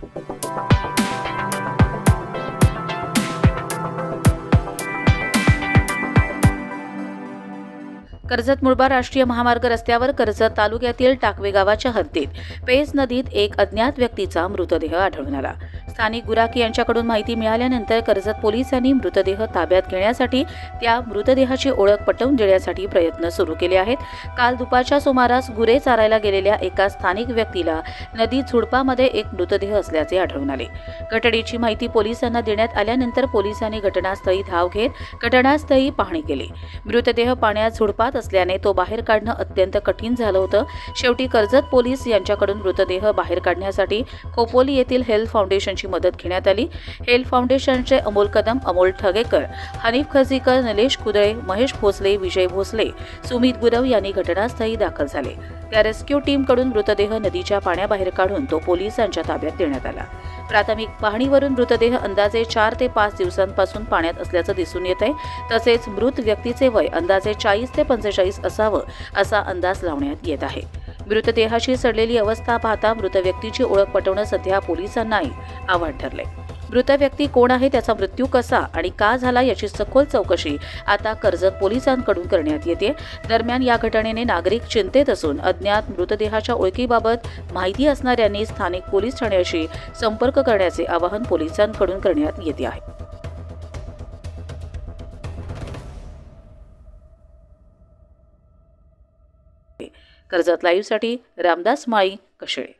कर्जत मुळबा राष्ट्रीय महामार्ग रस्त्यावर कर्जत तालुक्यातील टाकवे गावाच्या हद्दीत पेज नदीत एक अज्ञात व्यक्तीचा मृतदेह आढळून आला. स्थानिक गुराखी यांच्याकडून माहिती मिळाल्यानंतर कर्जत पोलिसांनी मृतदेह ताब्यात घेण्यासाठी त्या मृतदेहाची ओळख पटवून देण्यासाठी प्रयत्न सुरू केले आहेत. काल दुपारच्या सुमारास गुरे चारायला गेलेल्या एका स्थानिक व्यक्तीला नदी झुडपामध्ये एक मृतदेह असल्याचे आढळून आले. घटनेची माहिती पोलिसांना देण्यात आल्यानंतर पोलिसांनी घटनास्थळी धाव घेत घटनास्थळी पाहणी केली. मृतदेह पाण्यात झुडपात असल्याने तो बाहेर काढणं अत्यंत कठीण झालं होतं. शेवटी कर्जत पोलीस यांच्याकडून मृतदेह बाहेर काढण्यासाठी खोपोली येथील हेल्थ फाउंडेशनची मदत घेण्यात आली. हेल्थ फाउंडेशनचे अमोल कदम अमोल ठगेकर हनीफ खजीकर निलेश कुदळे महेश भोसले विजय भोसले सुमित गुरव यांनी घटनास्थळी दाखल झाले. त्या रेस्क्यू टीमकडून मृतदेह नदीच्या पाण्याबाहेर काढून तो पोलिसांच्या ताब्यात देण्यात आला. प्राथमिक पाहणीवरून मृतदेह अंदाजे चार ते पाच दिवसांपासून पाण्यात असल्याचं दिसून येत आहे तसेच मृत व्यक्तीचे वय अंदाजे चाळीस ते पंचेचाळीस असावं असा अंदाज लावण्यात येत आहे. मृतदेहाची सडलेली अवस्था पाहता मृत व्यक्तीची ओळख पटवणं सध्या पोलिसांनाही आव्हान ठरले मृत व्यक्ती कोण आहे त्याचा मृत्यू कसा आणि का झाला याची सखोल चौकशी आता कर्जत पोलिसांकडून करण्यात येते. दरम्यान या घटनेने नागरिक चिंतेत असून अज्ञात मृतदेहाच्या ओळखीबाबत माहिती असणाऱ्यांनी स्थानिक पोलीस ठाण्याशी संपर्क करण्याचे आवाहन पोलिसांकडून करण्यात येते आहे. कर्जत लाईव्हसाठी रामदास माळी कशेळे.